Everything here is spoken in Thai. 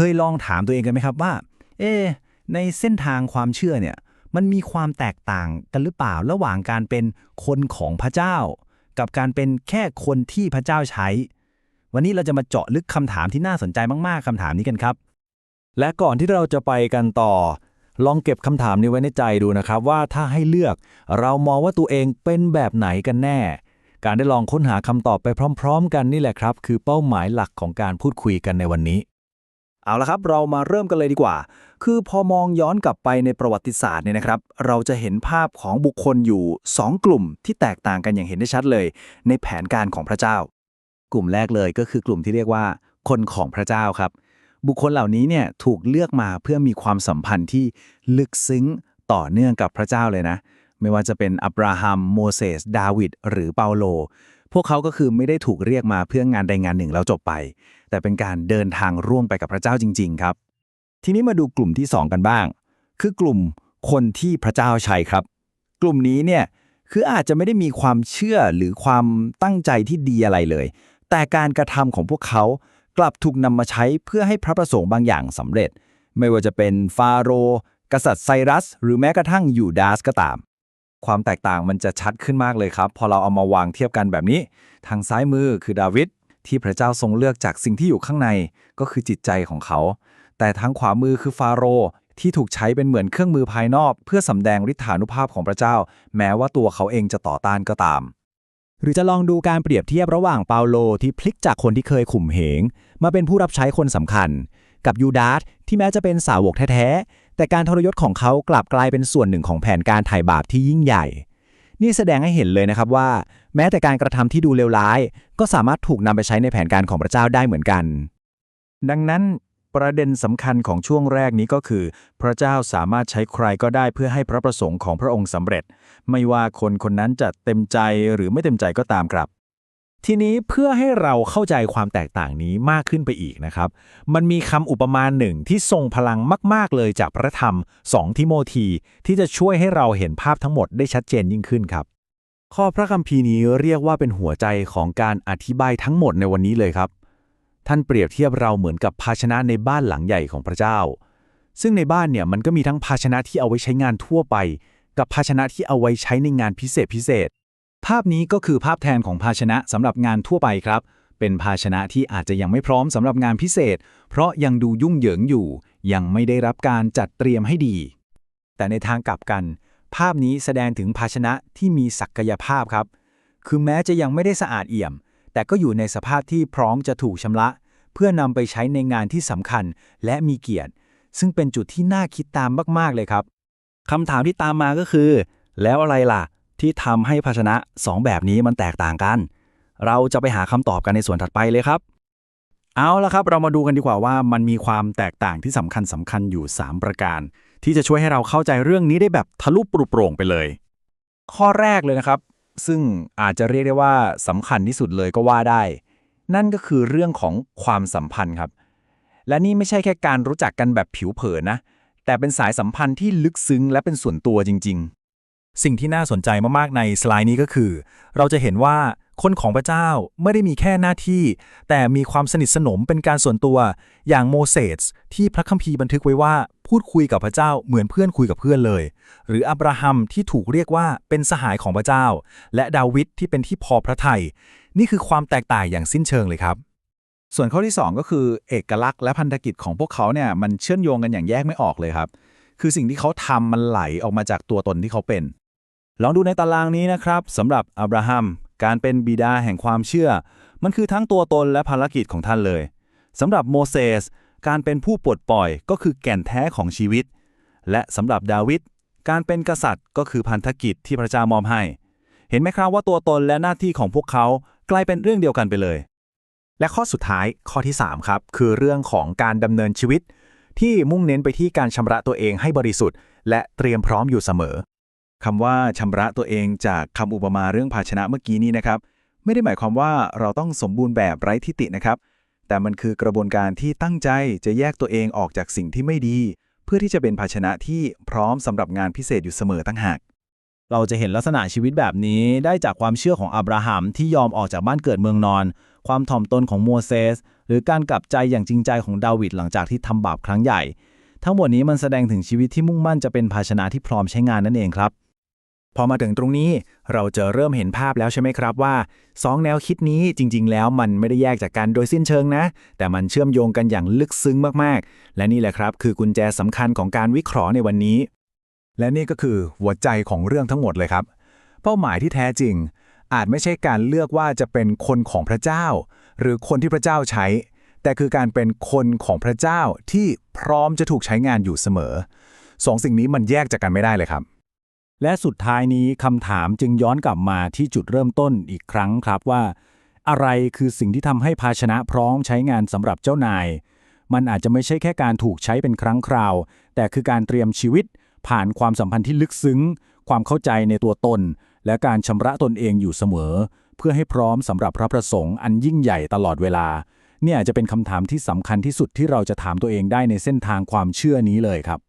เคยลองถามตัวเองกันไหมครับว่า เอ๊ในเส้นทางความเชื่อเนี่ย มันมีความแตกต่างกันหรือเปล่าระหว่างการเป็นคนของพระเจ้า กับการเป็นแค่คนที่พระเจ้าใช้ วันนี้เราจะมาเจาะลึกคำถามที่น่าสนใจมากๆคำถามนี้กันครับ และก่อนที่เราจะไปกันต่อ ลองเก็บคำถามนี้ไว้ในใจดูนะครับ ว่าถ้าให้เลือก เรามองว่าตัวเองเป็นแบบไหนกันแน่ การได้ลองค้นหาคำตอบไปพร้อม ๆ กันนี่แหละครับ คือเป้าหมายหลักของการพูดคุยกันในวันนี้ เอาละครับ เรามาเริ่มกันเลยดีกว่า คือพอมองย้อนกลับไปในประวัติศาสตร์เนี่ยนะครับ เราจะเห็นภาพของบุคคลอยู่ 2 กลุ่มที่แตกต่างกันอย่างเห็นได้ชัดเลย ในแผนการของพระเจ้า กลุ่มแรกเลยก็คือกลุ่มที่เรียกว่า คนของพระเจ้าครับ บุคคลเหล่านี้เนี่ยถูกเลือกมาเพื่อมีความสัมพันธ์ที่ลึกซึ้งต่อเนื่องกับพระเจ้าเลยนะ ไม่ว่าจะเป็นอับราฮัม โมเสส ดาวิด หรือเปาโล พวกเขาก็คือไม่ได้ถูกเรียกมาเพื่องานใดงานหนึ่งแล้วจบไป แต่เป็นการเดินทางร่วมไปกับพระเจ้าจริง ๆ ครับ ทีนี้มาดูกลุ่มที่ 2 กันบ้าง คือกลุ่มคนที่พระเจ้าใช้ครับ กลุ่มนี้เนี่ยคืออาจจะไม่ได้มีความเชื่อหรือความตั้งใจที่ดีอะไรเลย แต่การกระทำของพวกเขากลับถูกนำมาใช้เพื่อให้พระประสงค์บางอย่างสำเร็จ ไม่ว่าจะเป็นฟาโรห์กษัตริย์ไซรัส หรือแม้กระทั่งยูดาสก็ตาม ความแตกต่างมันจะชัดขึ้นมากเลยครับ พอเราเอามาวางเทียบกันแบบนี้ ทางซ้ายมือคือดาวิดที่พระเจ้าทรงเลือกจากสิ่งที่อยู่ข้างในก็คือจิตใจของเขา แต่ทางขวามือคือฟาโรห์ที่ถูกใช้เป็นเหมือนเครื่องมือภายนอก เพื่อสำแดงฤทธานุภาพของพระเจ้า แม้ว่าตัวเขาเองจะต่อต้านก็ตาม หรือจะลองดูการเปรียบเทียบระหว่างเปาโลที่พลิกจากคนที่เคยข่มเหง มาเป็นผู้รับใช้คนสำคัญ กับยูดาสที่แม้จะเป็นสาวกแท้ แต่การทรยศของเขากลับกลายเป็นส่วนหนึ่งของแผนการไถ่บาปที่ยิ่งใหญ่ นี่แสดงให้เห็นเลยนะครับว่า แม้แต่การกระทำที่ดูเลวร้าย ก็สามารถถูกนำไปใช้ในแผนการของพระเจ้าได้เหมือนกัน ดังนั้นประเด็นสำคัญของช่วงแรกนี้ก็คือ พระเจ้าสามารถใช้ใครก็ได้เพื่อให้พระประสงค์ของพระองค์สำเร็จ ไม่ว่าคนคนนั้นจะเต็มใจหรือไม่เต็มใจก็ตามครับ ทีนี้เพื่อให้เราเข้าใจความแตกต่างนี้มากขึ้นไปอีกนะครับ มันมีคำอุปมาหนึ่งที่ทรงพลังมาก ๆ เลยจากพระธรรม 2 ทิโมธี ที่จะช่วยให้เราเห็นภาพทั้งหมดได้ชัดเจนยิ่งขึ้นครับ ข้อพระคัมภีร์นี้เรียกว่าเป็นหัวใจของการอธิบายทั้งหมดในวันนี้เลยครับ ท่านเปรียบเทียบเราเหมือนกับภาชนะในบ้านหลังใหญ่ของพระเจ้า ซึ่งในบ้านเนี่ยมันก็มีทั้งภาชนะที่เอาไว้ใช้งานทั่วไป กับภาชนะที่เอาไว้ใช้ในงานพิเศษพิเศษ ภาพนี้ก็คือภาพแทนของภาชนะสำหรับงานทั่วไปครับ เป็นภาชนะที่อาจจะยังไม่พร้อมสำหรับงานพิเศษ เพราะยังดูยุ่งเหยิงอยู่ ยังไม่ได้รับการจัดเตรียมให้ดี แต่ในทางกลับกัน ภาพนี้แสดงถึงภาชนะที่มีศักยภาพครับ คือแม้จะยังไม่ได้สะอาดเอี่ยม แต่ก็อยู่ในสภาพที่พร้อมจะถูกชำระ เพื่อนำไปใช้ในงานที่สำคัญและมีเกียรติ ซึ่งเป็นจุดที่น่าคิดตามมาก ๆเลยครับคำถามที่ตามมาก็คือ แล้วอะไรล่ะ ที่ทำให้ภาชนะ 2 แบบนี้มันแตกต่างกัน เราจะไปหาคำตอบกันในส่วนถัดไปเลยครับ เอาละครับ เรามาดูกันดีกว่าว่ามันมีความแตกต่างที่สำคัญสำคัญอยู่ 3 ประการ ที่จะช่วยให้เราเข้าใจเรื่องนี้ได้แบบทะลุปรุโปร่งไปเลย ข้อแรกเลยนะครับ ซึ่งอาจจะเรียกได้ว่าสำคัญที่สุดเลยก็ว่าได้ นั่นก็คือเรื่องของความสัมพันธ์ครับ และนี่ไม่ใช่แค่การรู้จักกันแบบผิวเผินนะแต่เป็นสายสัมพันธ์ที่ลึกซึ้งและเป็นส่วนตัวจริง ๆ สิ่งที่น่าสนใจมากๆในสไลด์นี้ก็คือ เราจะเห็นว่าคนของพระเจ้าไม่ได้มีแค่หน้าที่ แต่มีความสนิทสนมเป็นการส่วนตัว อย่างโมเสสที่พระคัมภีร์บันทึกไว้ว่า พูดคุยกับพระเจ้าเหมือนเพื่อนคุยกับเพื่อนเลย หรืออับราฮัมที่ถูกเรียกว่าเป็นสหายของพระเจ้า และดาวิดที่เป็นที่พอพระทัยนี่คือความแตกต่างอย่างสิ้นเชิงเลยครับ ส่วนข้อที่ 2 ก็คือ เอกลักษณ์และพันธกิจของพวกเขาเนี่ยมันเชื่อมโยงกันอย่างแยกไม่ออกเลยครับ คือสิ่งที่เขาทำมันไหลออกมาจากตัวตนที่เขาเป็น ลองดูในตารางนี้นะครับสำหรับอับราฮัม การเป็นบิดาแห่งความเชื่อ มันคือทั้งตัวตนและภารกิจของท่านเลยสำหรับโมเสสการเป็นผู้ปลดปล่อยก็คือแก่นแท้ของชีวิต และสำหรับดาวิดการเป็นกษัตริย์ก็คือพันธกิจที่พระเจ้ามอบให้ เห็นไหมครับว่าตัวตนและหน้าที่ของพวกเขากลายเป็นเรื่องเดียวกันไปเลย และข้อสุดท้ายข้อที่ 3 ครับ คือเรื่องของการดำเนินชีวิต ที่มุ่งเน้นไปที่การชำระตัวเองให้บริสุทธิ์ และเตรียมพร้อมอยู่เสมอ คำว่าชำระตัวเองจากคำอุปมาเรื่องภาชนะเมื่อกี้นี้นะครับ ไม่ได้หมายความว่าเราต้องสมบูรณ์แบบไร้ทิฏฐินะครับ แต่มันคือกระบวนการที่ตั้งใจจะแยกตัวเองออกจากสิ่งที่ไม่ดี เพื่อที่จะเป็นภาชนะที่พร้อมสำหรับงานพิเศษอยู่เสมอตั้งหากเราจะเห็นลักษณะชีวิตแบบนี้ได้จากความเชื่อของอับราฮัมที่ยอมออกจากบ้านเกิดเมืองนอน ความถ่อมตนของโมเสสหรือการกลับใจอย่างจริงใจของดาวิดหลังจากที่ทำบาปครั้งใหญ่ ทั้งหมดนี้มันแสดงถึงชีวิตที่มุ่งมั่นจะเป็นภาชนะที่พร้อมใช้งานนั่นเองครับ พอมาถึงตรงนี้เราจะเริ่มเห็นภาพแล้วใช่ไหมครับว่าสองแนวคิดนี้จริง ๆ แล้วมันไม่ได้แยกจากกันโดยสิ้นเชิงนะ แต่มันเชื่อมโยงกันอย่างลึกซึ้งมากๆ และนี่แหละครับ คือกุญแจสำคัญของการวิเคราะห์ในวันนี้ และนี่ก็คือหัวใจของเรื่องทั้งหมดเลยครับ เป้าหมายที่แท้จริง อาจไม่ใช่การเลือกว่าจะเป็นคนของพระเจ้า หรือคนที่พระเจ้าใช้ แต่คือการเป็นคนของพระเจ้าที่พร้อมจะถูกใช้งานอยู่เสมอสองสิ่งนี้มันแยกจากกันไม่ได้เลยครับ และสุดท้ายนี้คำถามจึงย้อนกลับมาที่จุดเริ่มต้นอีกครั้งครับว่า อะไรคือสิ่งที่ทำให้ภาชนะพร้อมใช้งานสำหรับเจ้านาย มันอาจจะไม่ใช่แค่การถูกใช้เป็นครั้งคราว แต่คือการเตรียมชีวิต ผ่านความสัมพันธ์ที่ลึกซึ้ง ความเข้าใจในตัวตน และการชำระตนเองอยู่เสมอ เพื่อให้พร้อมสำหรับพระประสงค์อันยิ่งใหญ่ตลอดเวลา เนี่ยอาจจะเป็นคำถามที่สำคัญที่สุดที่เราจะถามตัวเองได้ในเส้นทางความเชื่อนี้เลยครับ